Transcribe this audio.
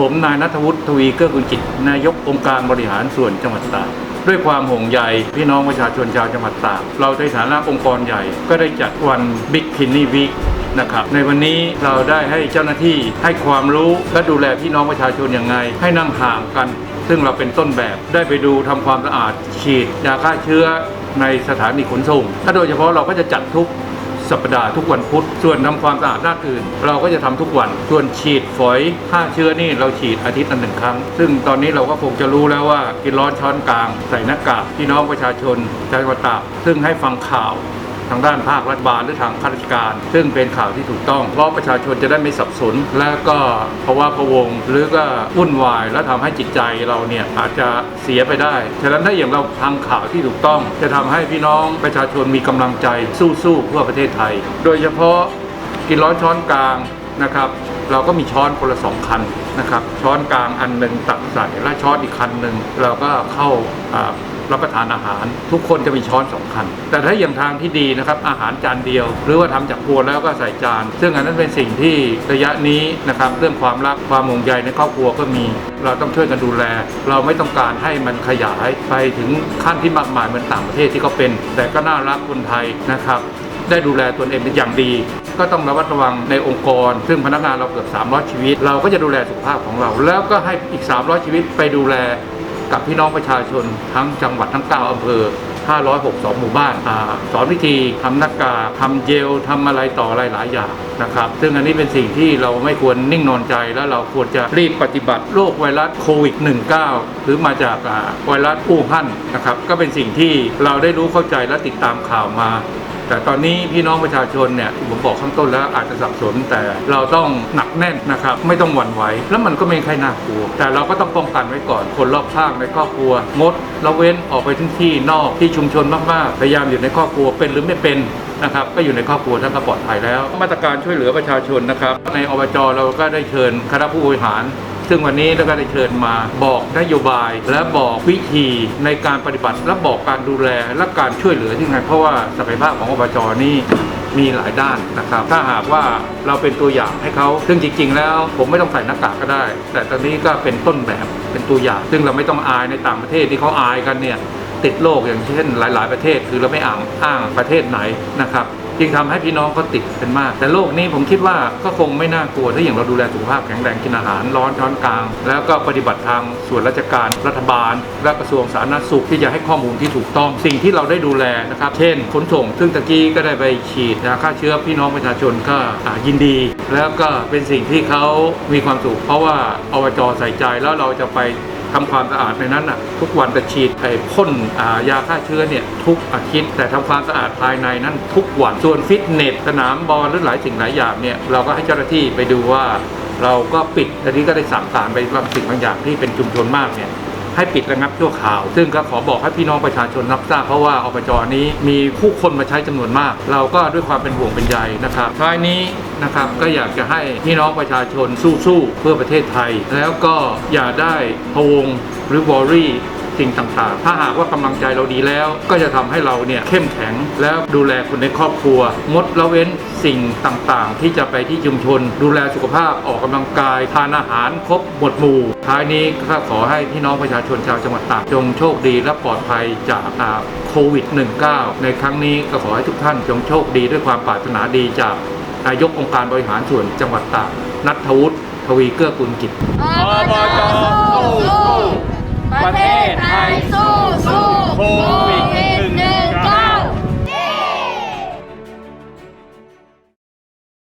ผมนายนัทวุฒิทวีเกื้อกุลกิจนายกองค์การบริหารส่วนจังหวัดตากด้วยความห่วงใยพี่น้องประชาชนชาวจังหวัดตากเราในฐานะองค์กรใหญ่ก็ได้จัดวันบิ๊กคินนี่วีคนะครับในวันนี้เราได้ให้เจ้าหน้าที่ให้ความรู้และดูแลพี่น้องประชาชนอย่างไง ให้นั่งห่างกัน ซึ่งเราเป็นต้นแบบได้ไปดูทำความสะอาดฉีดยาฆ่าเชื้อในสถานีขนส่งถ้าโดยเฉพาะเราก็จะจัดทุก สัปดาห์ทุกวันพุธ ส่วนทำความสะอาดด้านอื่น เราก็จะทำทุกวัน ส่วนฉีดฝอยฆ่าเชื้อนี่เราฉีดอาทิตย์ละหนึ่งครั้ง ซึ่งตอนนี้เราก็คงจะรู้แล้วว่ากินร้อนช้อนกลาง ใส่หน้ากากพี่น้องประชาชนชาวจังหวัดตากซึ่งให้ฟังข่าว ทางด้านภาครัฐบาลหรือทางข้าราชการ ซึ่งเป็นข่าวที่ถูกต้อง เพราะประชาชนจะได้ไม่สับสน และก็ภาวะพะวงหรือก็วุ่นวายและทำให้จิตใจเราเนี่ยอาจจะเสียไปได้ ฉะนั้นถ้าอย่างเราทางข่าวที่ถูกต้อง จะทำให้พี่น้องประชาชนมีกำลังใจสู้ๆเพื่อประเทศไทย โดยเฉพาะกินร้อนช้อนกลางนะครับเราก็มีช้อนคนละสองคันนะครับช้อนกลางอันหนึ่งตักใส่และช้อนอีกคันหนึ่งเราก็เข้าอ่า รับประทานอาหาร ทุกคนจะมีช้อนสองคัน แต่ถ้าอย่างทางที่ดีนะครับอาหารจานเดียว หรือว่าทำจากครัวแล้วก็ใส่จาน ซึ่งอันนั้นเป็นสิ่งที่ระยะนี้นะครับเรื่องความรักความห่วงใยในครอบครัวก็มี เราต้องช่วยกันดูแล เราไม่ต้องการให้มันขยายไปถึงขั้นที่มากมายเหมือนต่างประเทศที่เขาเป็น แต่ก็น่ารักคนไทยนะครับได้ดูแลตนเองเป็นอย่างดี ก็ต้องระมัดระวังในองค์กร ซึ่งพนักงานเราเกือบ 300 ชีวิต เราก็จะดูแลสุขภาพของเรา แล้วก็ให้อีก 300 ชีวิตไปดูแล กับพี่น้องประชาชนทั้งจังหวัดทั้ง 9อำเภอ 562 หมู่บ้านอาสอนวิธีทำหน้ากากทำเจลทำอะไรต่ออะไรหลายอย่างนะครับ ซึ่งอันนี้เป็นสิ่งที่เราไม่ควรนิ่งนอนใจ แล้วเราควรจะรีบปฏิบัติโรคไวรัสโควิด -19 หรือมาจากไวรัสอู่ฮั่นนะครับ ก็เป็นสิ่งที่เราได้รู้เข้าใจและติดตามข่าวมา แต่ตอนนี้พี่น้องประชาชนเนี่ยผมบอกข้างต้นแล้วอาจจะสับสนแต่เราต้องหนักแน่นนะครับไม่ต้องหวั่นไหวแล้วมันก็ไม่ใครน่ากลัว แต่เราก็ต้องป้องกันไว้ก่อนคนรอบข้างในครอบครัว งดละเว้นออกไปที่ที่นอกที่ชุมชนมากๆพยายามอยู่ในครอบครัวเป็นหรือไม่เป็นนะครับก็อยู่ในครอบครัวท่านก็ปลอดภัยแล้ว มาตรการช่วยเหลือประชาชนนะครับ ในอบจเราก็ได้เชิญคณะผู้บริหาร ซึ่งวันนี้เราก็ได้เชิญมาบอกนโยบาย และบอกวิธีในการปฏิบัติ และบอกการดูแลและการช่วยเหลือที่ไง เพราะว่าศักยภาพของอบจนี่มีหลายด้านนะครับ ถ้าหากว่าเราเป็นตัวอย่างให้เขาซึ่งจริง ๆ แล้ว ผมไม่ต้องใส่หน้ากากก็ได้ แต่ตอนนี้ก็เป็นต้นแบบเป็นตัวอย่าง ซึ่งเราไม่ต้องอายในต่างประเทศที่เขาอายกันเนี่ยติดโรคอย่างเช่นหลาย ๆ ประเทศคือเราไม่อ่างอ้างประเทศไหนนะครับ จึงทำให้พี่น้องเขาติดเป็นมาก แต่โรคนี้ผมคิดว่าก็คงไม่น่ากลัวถ้าอย่างเราดูแลสุขภาพแข็งแรงกินอาหารร้อนช้อนกลาง แล้วก็ปฏิบัติทางส่วนราชการรัฐบาล และกระทรวงสาธารณสุขที่จะให้ข้อมูลที่ถูกต้องสิ่งที่เราได้ดูแลนะครับ เช่นขนส่ง ซึ่งตะกี้ก็ได้ไปฉีดยาฆ่าเชื้อพี่น้องประชาชนก็อ่ายินดี แล้วก็เป็นสิ่งที่เขามีความสุขเพราะว่าอบจใส่ใจแล้วเราจะไป ทำความสะอาดในนั้นอะทุกวันจะฉีดไอ้พ่นยาฆ่าเชื้อเนี่ยทุกอาทิตย์แต่ทำความสะอาดภายในนั้นทุกวันส่วนฟิตเนสสนามบอลหรือหลายสิ่งหลายอย่างเนี่ยเราก็ให้เจ้าหน้าที่ไปดูว่าเราก็ปิดทีนี้ก็ได้สั่งสารไปบางสิ่งบางอย่างที่เป็นชุมชนมากเนี่ย ให้ปิดระงับชั่วคราว ซึ่งก็ขอบอกให้พี่น้องประชาชนรับทราบเพราะว่าอบจนี้มีผู้คนมาใช้จำนวนมาก เราก็ด้วยความเป็นห่วงเป็นใยนะครับท้ายนี้นะครับก็อยากจะให้พี่น้องประชาชนสู้ๆเพื่อประเทศไทย แล้วก็อย่าได้พะวงหรือวอรี่ สิ่งต่างๆ ถ้าหากว่ากำลังใจเราดีแล้ว ก็จะทำให้เราเนี่ยเข้มแข็งแล้วดูแลคนในครอบครัว งดละเว้นสิ่งต่างๆ ที่จะไปที่ชุมชน ดูแลสุขภาพออกกำลังกายทานอาหารครบหมดหมู่ ท้ายนี้ก็ขอให้พี่น้องประชาชนชาวจังหวัดตากจงโชคดีและปลอดภัยจากโควิด -19 ในครั้งนี้ก็ขอให้ทุกท่านจงโชคดีด้วยความปรารถนาดีจากนายกองค์การบริหารส่วนจังหวัดตากนัทวุฒิทวีเกื้อกุลกิจอบจสู้ ประเทศไทยสู้สู้โค